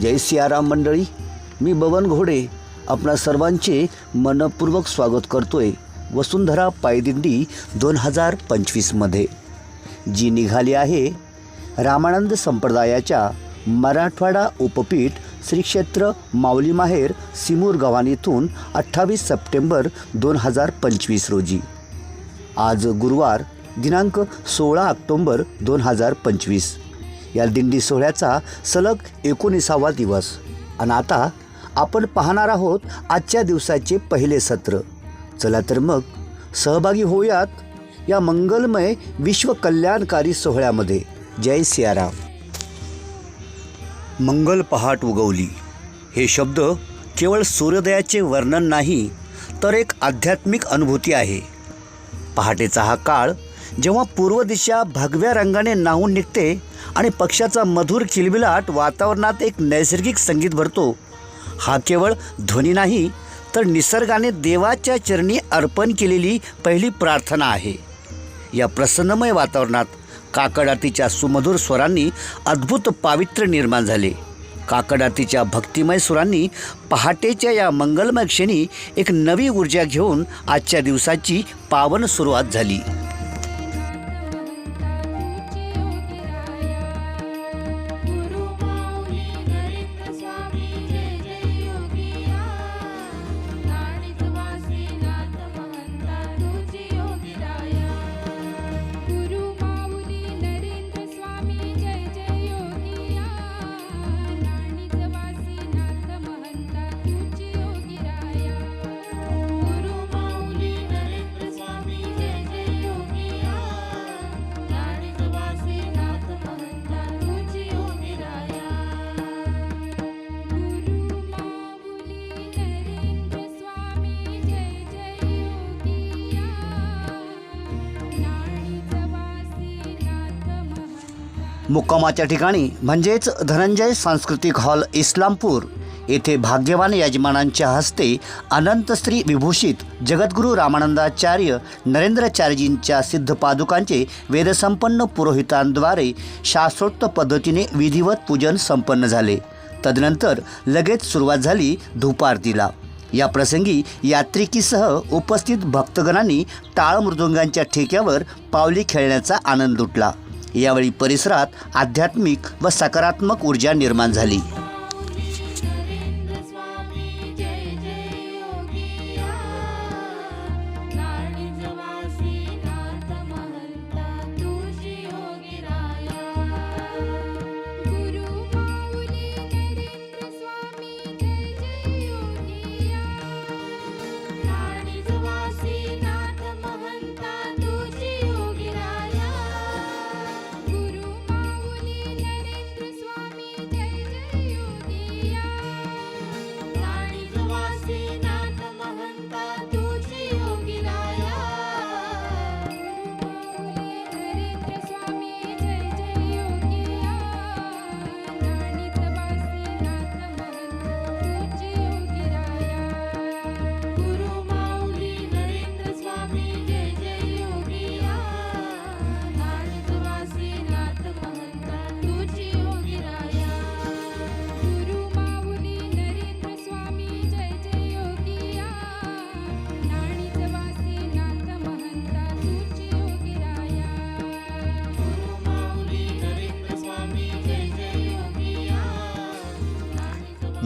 जय सियाराम मंडळी. मी बबन घोडे आपणा सर्वांचे मनपूर्वक स्वागत करतोय वसुंधरा पायदिंडी दोन हजार पंचवीसमध्ये जी निघाली आहे रामानंद संप्रदायाच्या मराठवाडा उपपीठ श्री क्षेत्र माऊली माहेर सिमूर गव्हाणीतून अठ्ठावीस सप्टेंबर दोन हजार पंचवीस रोजी. आज गुरुवार दिनांक सोळा ऑक्टोंबर दोन हजार पंचवीस. या दिंडी सोहळ्याचा सलग एकोणीसावा दिवस. आणि आता आपण पाहणार आहोत आजच्या दिवसाचे पहिले सत्र. चला तर मग सहभागी होऊयात या मंगलमय विश्व कल्याणकारी सोहळ्यामध्ये. जय सियाराम. मंगल पहाट उगवली. हे शब्द केवळ सूर्योदयाचे वर्णन नाही तर एक आध्यात्मिक अनुभूती आहे. पहाटेचा हा काळ जेव्हा पूर्व दिशा भगव्या रंगाने नाहून निघते आणि पक्षाचा मधुर किलबिलाट वातावरणात एक नैसर्गिक संगीत भरतो. हा केवळ ध्वनी नाही तर निसर्गाने देवाच्या चरणी अर्पण केलेली पहिली प्रार्थना आहे. या प्रसन्नमय वातावरणात काकडातीच्या सुमधुर स्वरांनी अद्भुत पावित्र्य निर्माण झाले. काकडातीच्या भक्तिमय सुरांनी पहाटेच्या या मंगलमय क्षणी एक नवी ऊर्जा घेऊन आजच्या दिवसाची पावन सुरुवात झाली. मुक्कामाच्या ठिकाणी म्हणजेच धनंजय सांस्कृतिक हॉल इस्लामपूर येथे भाग्यवान यजमानांच्या हस्ते अनंतश्री विभूषित जगद्गुरू रामानंदाचार्य नरेंद्राचार्यजींच्या सिद्ध पादुकांचे वेदसंपन्न पुरोहितांद्वारे शास्त्रोक्त पद्धतीने विधिवत पूजन संपन्न झाले. तदनंतर लगेच सुरुवात झाली धूपारतीला. या प्रसंगी यात्रिकीसह उपस्थित भक्तगणांनी टाळ मृदुंगांच्या ठेक्यावर पावली खेळण्याचा आनंद लुटला. यावेळी परिसरात आध्यात्मिक व सकारात्मक ऊर्जा निर्माण झाली.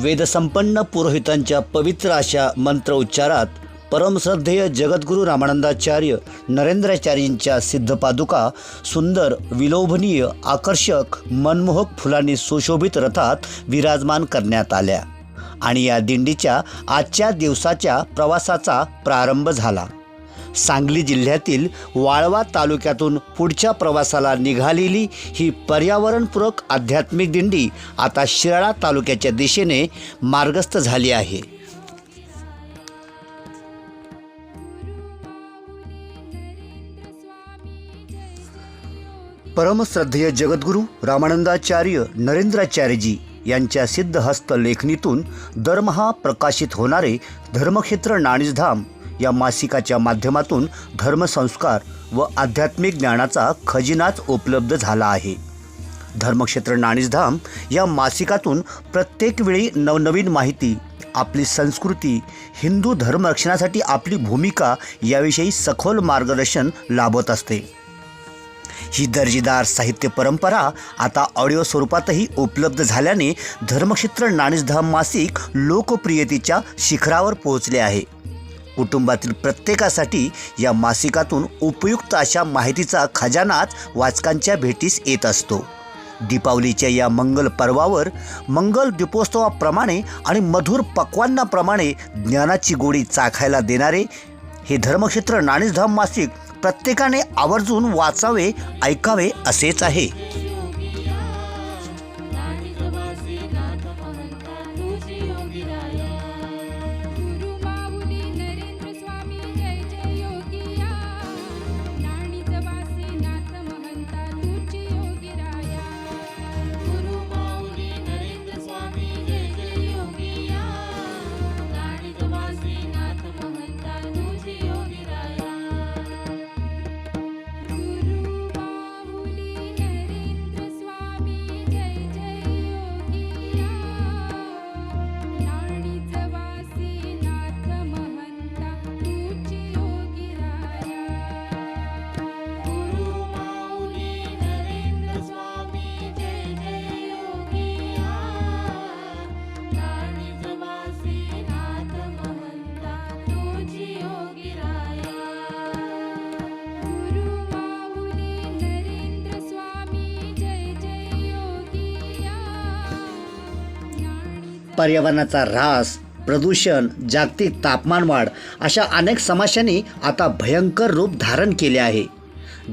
वेदसंपन्न पुरोहितांच्या पवित्र अशा मंत्र उच्चारात परमश्रद्धेय जगद्गुरू रामानंदाचार्य नरेंद्राचार्यींच्या सिद्धपादुका सुंदर विलोभनीय आकर्षक मनमोहक फुलांनी सुशोभित रथात विराजमान करण्यात आल्या. आणि या दिंडीच्या आजच्या दिवसाच्या प्रवासाचा प्रारंभ झाला. सांगली जिल्ह्यातील वाळवा तालुक्यातून पुढच्या प्रवासाला निघालेली ही पर्यावरणपूरक आध्यात्मिक दिंडी आता शिराळा तालुक्याच्या दिशेने मार्गस्थ झाली आहे. परमश्रद्धेय जगद्गुरू रामानंदाचार्य नरेंद्राचार्यजी यांच्या सिद्धहस्त लेखणीतून दरमहा प्रकाशित होणारे धर्मक्षेत्र नाणीसधाम या मासिकाच्या माध्यमातून धर्मसंस्कार व आध्यात्मिक ज्ञानाचा खजिनाच उपलब्ध झाला आहे. धर्मक्षेत्र नाणीसधाम या मासिकातून प्रत्येक वेळी नवनवीन माहिती आपली संस्कृती हिंदू धर्मरक्षणासाठी आपली भूमिका याविषयी सखोल मार्गदर्शन लाभत असते. ही दर्जेदार साहित्य परंपरा आता ऑडिओ स्वरूपातही उपलब्ध झाल्याने धर्मक्षेत्र नाणीसधाम मासिक लोकप्रियतेच्या शिखरावर पोहोचले आहे. कुटुंबातील प्रत्येकासाठी या मासिकातून उपयुक्त अशा माहितीचा खजानाच वाचकांच्या भेटीस येत असतो. दीपावलीच्या या मंगल पर्वावर मंगल दीपोत्सवाप्रमाणे आणि मधुर पक्वांनाप्रमाणे ज्ञानाची गोडी चाखायला देणारे हे धर्मक्षेत्र नाणीसधाम मासिक प्रत्येकाने आवर्जून वाचावे ऐकावे असेच आहे. पर्यावरणाचा ऱ्हास प्रदूषण जागतिक तापमानवाढ अशा अनेक समस्यांनी आता भयंकर रूप धारण केले आहे.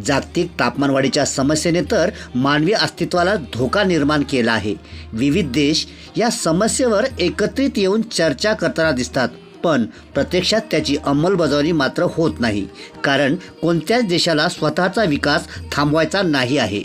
जागतिक तापमानवाढीच्या समस्येने तर मानवी अस्तित्वाला धोका निर्माण केला आहे. विविध देश या समस्येवर एकत्रित येऊन चर्चा करताना दिसतात पण प्रत्यक्षात त्याची अंमलबजावणी मात्र होत नाही कारण कोणत्याच देशाला स्वतःचा विकास थांबवायचा नाही आहे.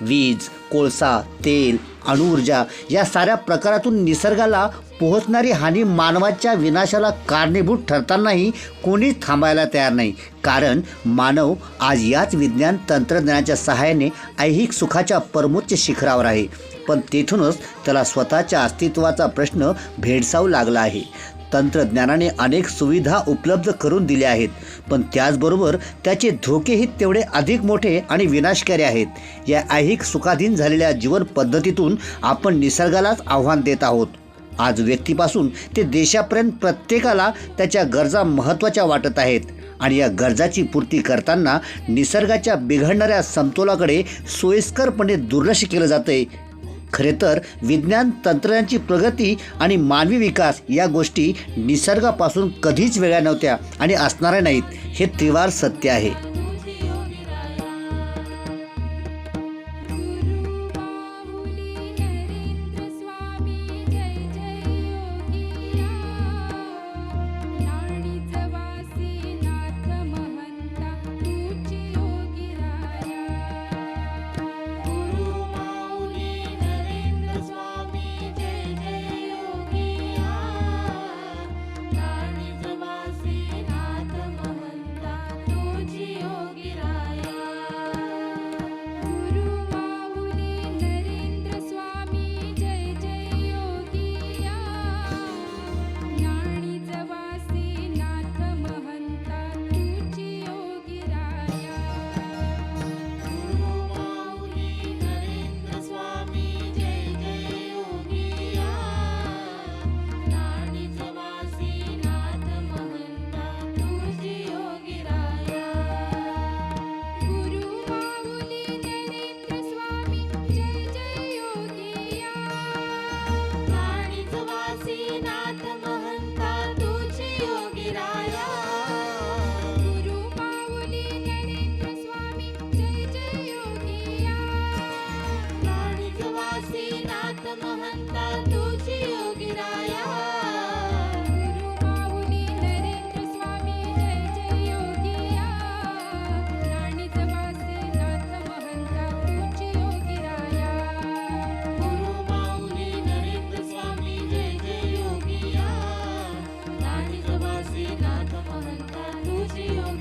वीज कोळसा तेल अणुऊर्जा या साऱ्या प्रकारातून निसर्गाला पोहोचणारी हानी मानवाच्या विनाशाला कारणीभूत ठरतानाही कोणीच थांबायला तयार नाही. कारण मानव आज याच विज्ञान तंत्रज्ञानाच्या सहाय्याने ऐहिक सुखाच्या परमोच्च शिखरावर आहे. पण तेथूनच त्याला स्वतःच्या अस्तित्वाचा प्रश्न भेडसावू लागला आहे. तंत्रज्ञानाने अनेक सुविधा उपलब्ध करून दिल्या आहेत पण त्याचबरोबर त्याचे धोकेही तेवढे अधिक मोठे आणि विनाशकारी आहेत. या ऐहिक सुखाधीन झालेल्या जीवन पद्धतीतून आपण निसर्गालाच आव्हान देत आहोत. आज व्यक्तीपासून ते देशापर्यंत प्रत्येकाला त्याच्या गरजा महत्त्वाच्या वाटत आहेत आणि या गरजाची पूर्ती करताना निसर्गाच्या बिघडणाऱ्या समतोलाकडे सोयीस्करपणे दुर्लक्ष केलं जाते खरे तर विज्ञान तंत्रज्ञानाची प्रगती आणि मानवी विकास या गोष्टी निसर्गापासून कधीच वेगळ्या नव्हत्या आणि असणाऱ्या नाहीत. हे त्रिवार सत्य आहे.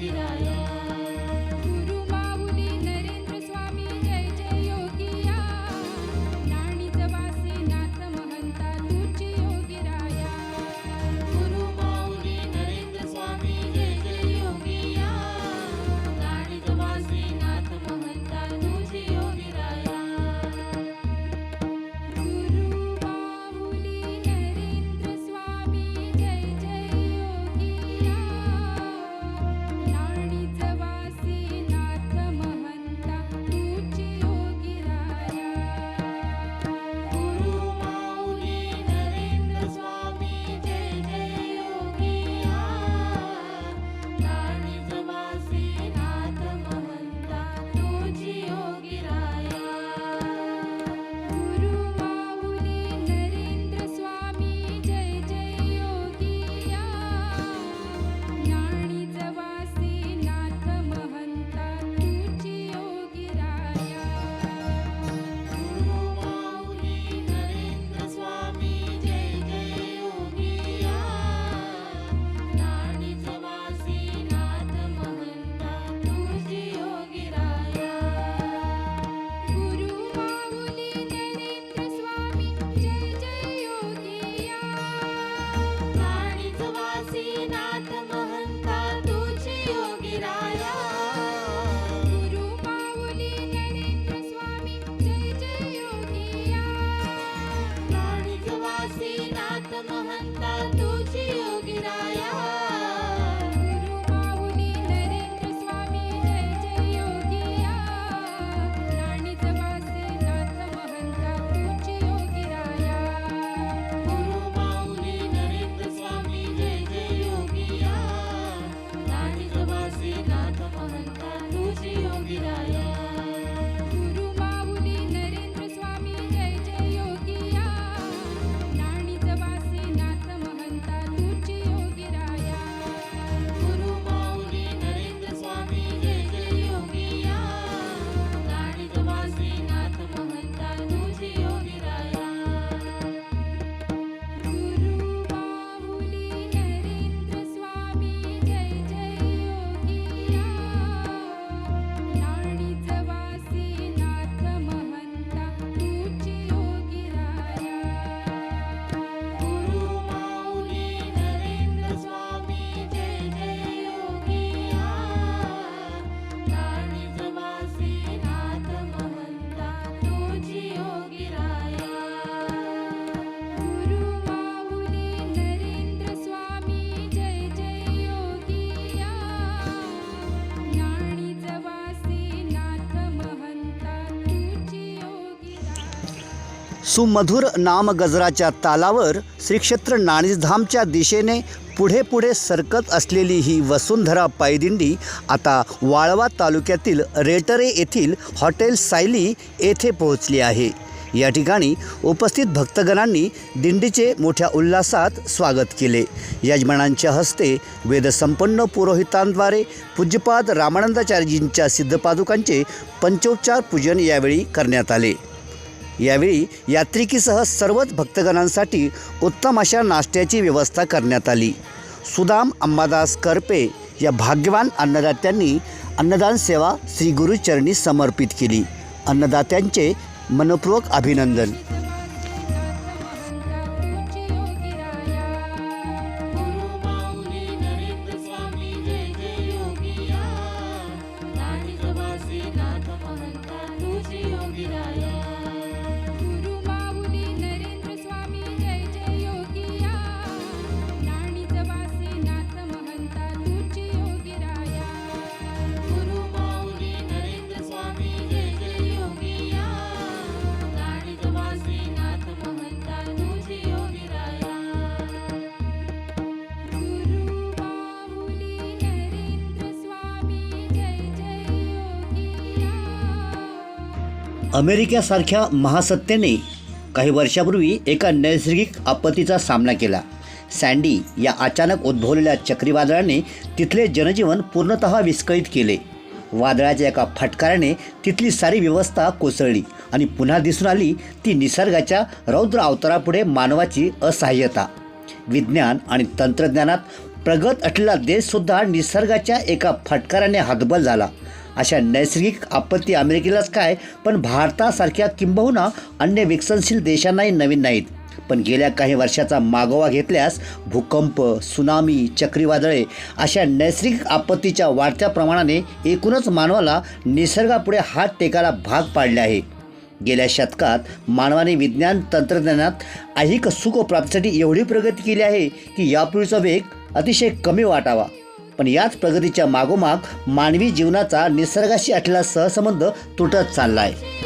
vida. सुमधुर नाम गजराच्या तालावर श्रीक्षेत्र नाणीसधामच्या दिशेने पुढे पुढे सरकत असलेली ही वसुंधरा पायदिंडी आता वाळवा तालुक्यातील रेटरे येथील हॉटेल सायली येथे पोहोचली आहे. या ठिकाणी उपस्थित भक्तगणांनी दिंडीचे मोठ्या उल्हासात स्वागत केले. यजमानांच्या हस्ते वेदसंपन्न पुरोहितांद्वारे पूज्यपाद रामानंदाचार्यजींच्या सिद्धपादुकांचे पंचोपचार पूजन यावेळी करण्यात आले. यावेळी यात्रिकीसह सर्वच भक्तगणांसाठी उत्तम अशा नाश्त्याची व्यवस्था करण्यात आली. सुदाम अंबादास करपे या भाग्यवान अन्नदात्यांनी अन्नदान सेवा श्री गुरुचरणी समर्पित केली. अन्नदात्यांचे मनपूर्वक अभिनंदन. अमेरिकेसारख्या महासत्तेने काही वर्षापूर्वी एका नैसर्गिक आपत्तीचा सामना केला. सँडी या अचानक उद्भवलेल्या चक्रीवादळाने तिथले जनजीवन पूर्णतः विस्कळीत केले. वादळाच्या एका फटकाराने तिथली सारी व्यवस्था कोसळली आणि पुन्हा दिसून आली ती निसर्गाच्या रौद्र अवतारापुढे मानवाची असहाय्यता. विज्ञान आणि तंत्रज्ञानात प्रगत असलेला देशसुद्धा निसर्गाच्या एका फटकाराने हातबल झाला. अशा नैसर्गिक आपत्ती अमेरिकेलाच काय पण भारतासारख्या किंबहुना अन्य विकसनशील देशांनाही नवीन नाहीत. पण गेल्या काही वर्षाचा मागोवा घेतल्यास भूकंप सुनामी चक्रीवादळे अशा नैसर्गिक आपत्तीच्या वाढत्या प्रमाणाने एकूणच मानवाला निसर्गापुढे हात टेकायला भाग पाडले आहे. गेल्या शतकात मानवाने विज्ञान तंत्रज्ञानात ऐहिक सुख प्राप्तीसाठी एवढी प्रगती केली आहे की यापूर्वीचा वेग अतिशय कमी वाटावा. पण याच प्रगतीच्या मागोमाग मानवी जीवनाचा निसर्गाशी असलेला सहसंबंध तुटत चालला आहे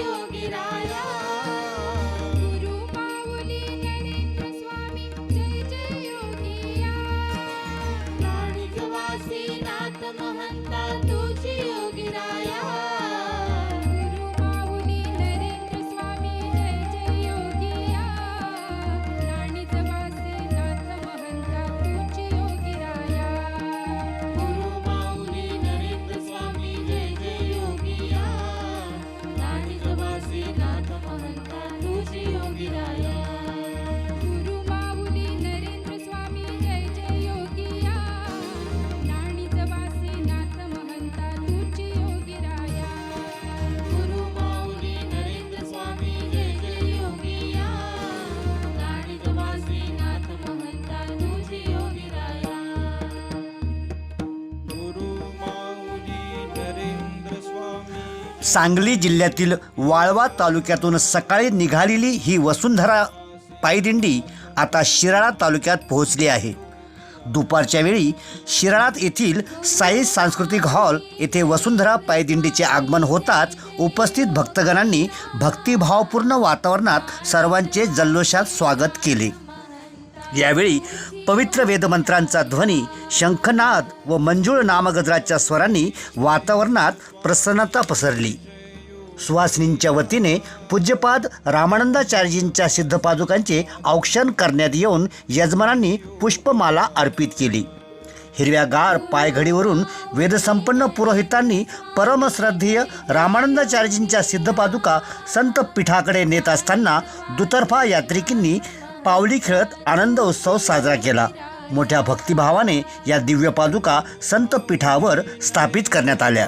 सांगली जिल्ह्यातील वाळवा तालुक्यातून सकाळी निघालेली ही वसुंधरा पायदिंडी आता शिराळा तालुक्यात पोहोचली आहे. दुपारच्या वेळी शिराळात येथील साई सांस्कृतिक हॉल येथे वसुंधरा पायदिंडीचे आगमन होताच उपस्थित भक्तगणांनी भक्तिभावपूर्ण वातावरणात सर्वांचे जल्लोषात स्वागत केले. यावेळी पवित्र वेदमंत्रांचा ध्वनी शंखनाद व मंजूळ नामगजराच्या स्वरांनी वातावरणात प्रसन्नता पसरली. सुहासिनींच्या वतीने पूज्यपाद रामानंदाचार्यजींच्या सिद्धपादुकांचे औक्षण करण्यात येऊन यजमानांनी पुष्पमाला अर्पित केली. हिरव्यागार पायघडीवरून वेदसंपन्न पुरोहितांनी परमश्रद्धेय रामानंदाचार्यजींच्या सिद्धपादुका संत पीठाकडे नेत असताना दुतर्फा यात्रिकींनी पावली खेळत आनंद उत्सव साजरा केला. मोठ्या भक्तिभावाने या दिव्य पादुका संत पीठावर स्थापित करण्यात आल्या.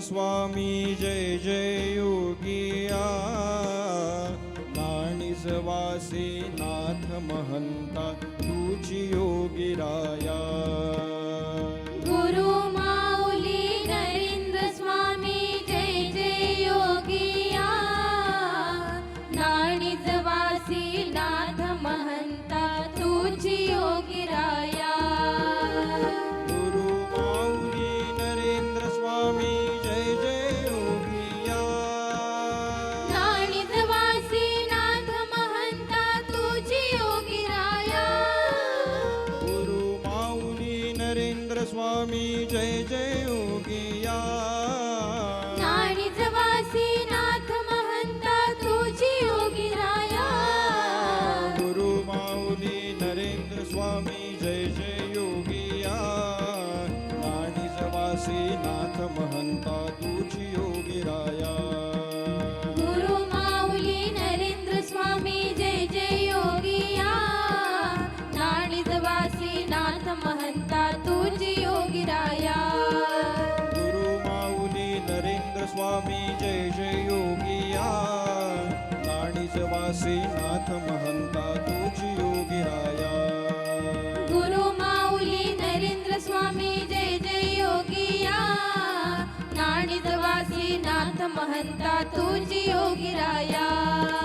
स्वामी जय जय योगिया। नाणीसवासी नाथ महंता तुझी योगिराया। इंद्र स्वामी जय जय योगिया। नाथ महंता तुझी योगिराया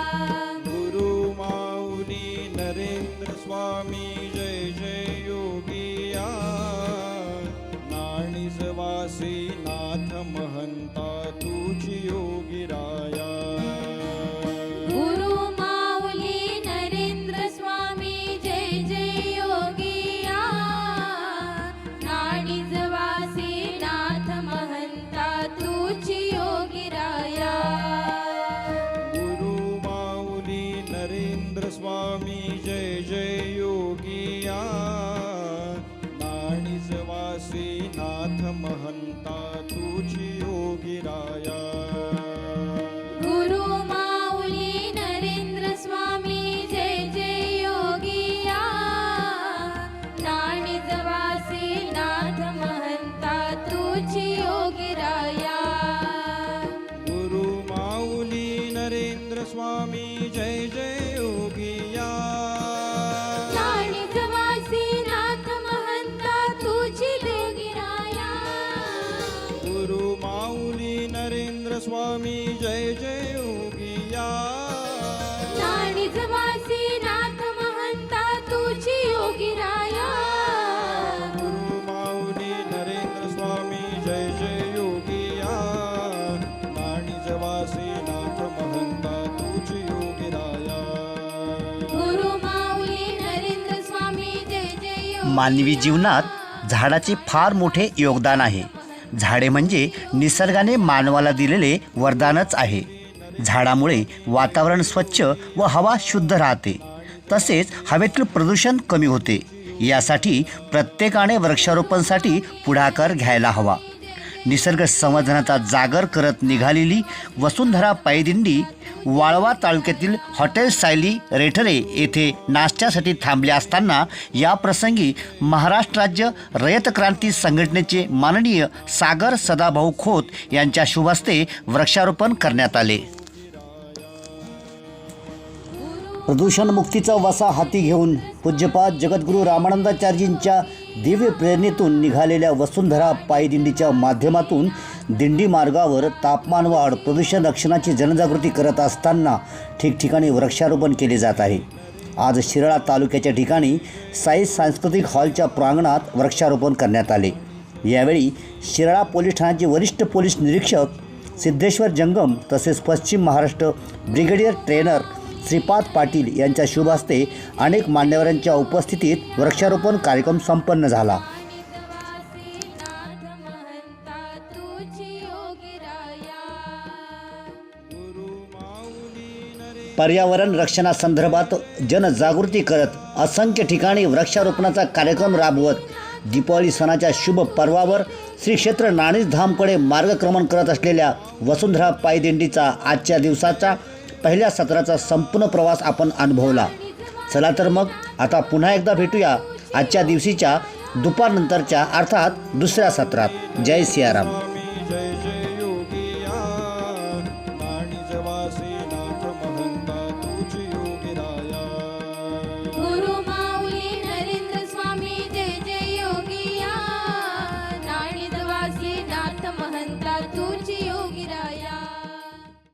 महंता तुझी योगिराया गुरु मानवी जीवनात झाडाचे फार मोठे योगदान आहे. झाडे म्हणजे निसर्गाने मानवाला दिलेले वरदानच आहे. झाडामुळे वातावरण स्वच्छ व हवा शुद्ध राहते. तसेच हवेतील प्रदूषण कमी होते. यासाठी प्रत्येकाने वृक्षारोपणसाठी पुढाकार घ्यायला हवा. निसर्ग संवर्धनाचा जागर करत निघालेली वसुंधरा पायदिंडी वाळवा तालुक्यातील हॉटेल सायली रेठरे येथे नाश्त्यासाठी थांबले असताना या प्रसंगी महाराष्ट्र राज्य रयत क्रांती संघटनेचे माननीय सागर सदाभाऊ खोत यांच्या शुभस्ते वृक्षारोपण करण्यात आले. प्रदूषणमुक्तीचा वसा हाती घेऊन पूज्यपाद जगद्गुरू रामानंदाचार्यजींच्या दिव्य प्रेरणेतून निघालेल्या वसुंधरा पायदिंडीच्या माध्यमातून दिंडी मार्गावर तापमान वाढ प्रदूषण रक्षणाची जनजागृती करत असताना ठिकठिकाणी वृक्षारोपण केले जात आहे. आज शिराळा तालुक्याच्या ठिकाणी साई सांस्कृतिक हॉलच्या प्रांगणात वृक्षारोपण करण्यात आले. यावेळी शिराळा पोलीस ठाण्याचे वरिष्ठ पोलीस निरीक्षक सिद्धेश्वर जंगम तसेच पश्चिम महाराष्ट्र ब्रिगेडियर ट्रेनर श्रीपाद पाटील यांच्या शुभ हस्ते अनेक मान्यवरांच्या उपस्थितीत वृक्षारोपण कार्यक्रम संपन्न झाला. पर्यावरण रक्षणासंदर्भात जनजागृती करत असंख्य ठिकाणी वृक्षारोपणाचा कार्यक्रम राबवत दीपावली सणाच्या शुभ पर्वावर श्री क्षेत्र नाणीसधामकडे मार्गक्रमण करत असलेल्या वसुंधरा पायदिंडीचा आजच्या दिवसाचा पहिल्या सत्राचा संपूर्ण प्रवास आपण अनुभवला. चला तर मग आता पुन्हा एकदा भेटूया आजच्या दिवशीच्या दुपारनंतरच्या अर्थात दुसऱ्या सत्रात. जय सियाराम.